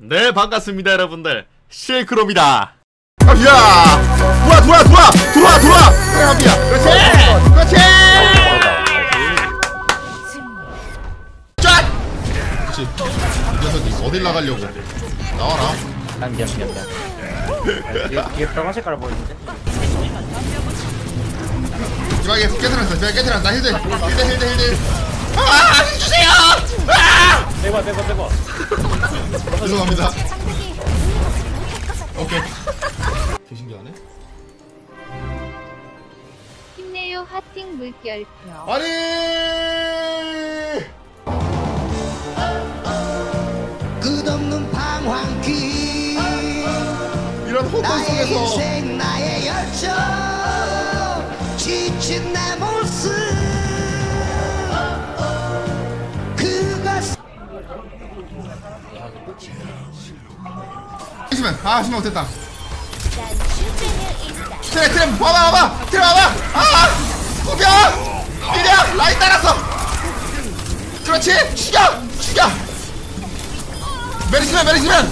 네 반갑습니다 여러분들. 야! 돌아 돌아 돌아. 돌아 돌아 그래 그렇지 그렇지. 쫙 그렇지. 이 녀석이 어딜 나가려고? 나와라. 아 미안 미안 미안. 뒤에, 뒤에 빨간 색깔 보이는데? 지방에 깨트렸어 지방에 깨트렸어 나 힐드 힐드 힐드 힐드 아 해주세요. 아! 빼봐 빼봐 빼봐 죄송합니다. 오케이. 개신기하네 힘내요 하팅 물결표 아니! 끝없는 방황기. 이런 나의 속에서. 인생 나의 열정. 지친 내모 있으면 아 신경 못했다. 트레 트레 와봐 와봐! 트레 와봐! 아! 후벼 미려 라인 따랐어 그렇지? 죽여! 죽여! 메리스면 메리스면!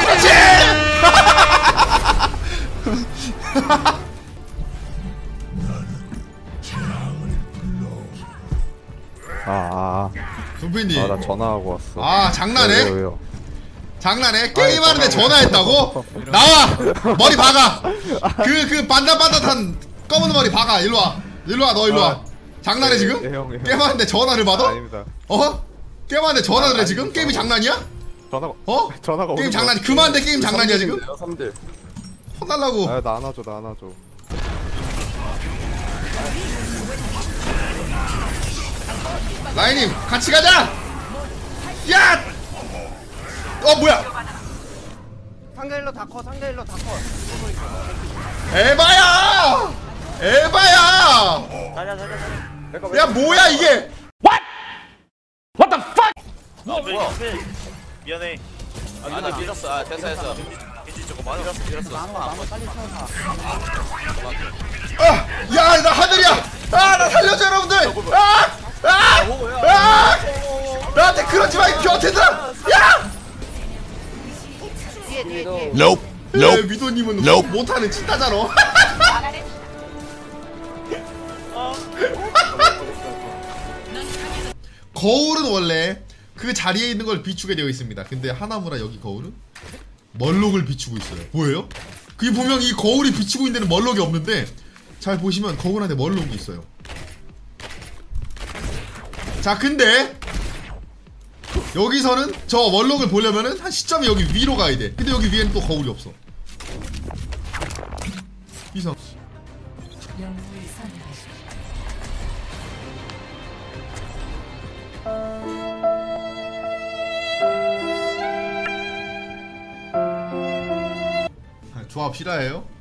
그렇지! 아, 동빈님 아, 나 전화하고 왔어. 아 장난해? 왜요, 왜요? 장난해? 게임하는데 전화했다고? 나와! 머리 박아! 그 그 반듯반듯한 검은 머리 박아. 일로 와. 일로 와 너 일로 와. 아, 장난해 네, 지금? 네, 형, 형. 게임하는데 전화를 받아. 어? 게임하는데 전화를 해 아, 지금. 게임이 장난이야? 전화가 어? 전화가 게임 오는 장난 거. 그만데 게임 장난이야 지금? 삼들. 혼날라고. 아, 나 안아줘, 나 안아줘. 라인님 같이 가자! 야! 어 뭐야 상대 일로 다커 상대 일로 다커 에바야 에바야 자자 자자 자자 야 뭐야 이게 뭐야 미안해. 아, 누나 밀었어. 아, 됐어, 됐어. 겐지 저거 많이 밀었어, 밀었어. 아, 야, 나 하늘이야. 아, 나 살려줘, 여러분들. 아, 아, 아, 나한테 그러지 마, 이 변태들아. Nope 에, 위도님은 못하는 찐따잖아. 거울은 원래 그 자리에 있는 걸 비추게 되어 있습니다. 근데 하나무라 여기 거울은 멀록을 비추고 있어요. 뭐예요? 그게 분명 이 거울이 비추고 있는 데는 멀록이 없는데 잘 보시면 거울 안에 멀록이 있어요. 자, 근데 여기서는 저 멀록을 보려면은 한 시점이 여기 위로 가야 돼. 근데 여기 위에는 또 거울이 없어. 이상. 아, 조합 실화예요?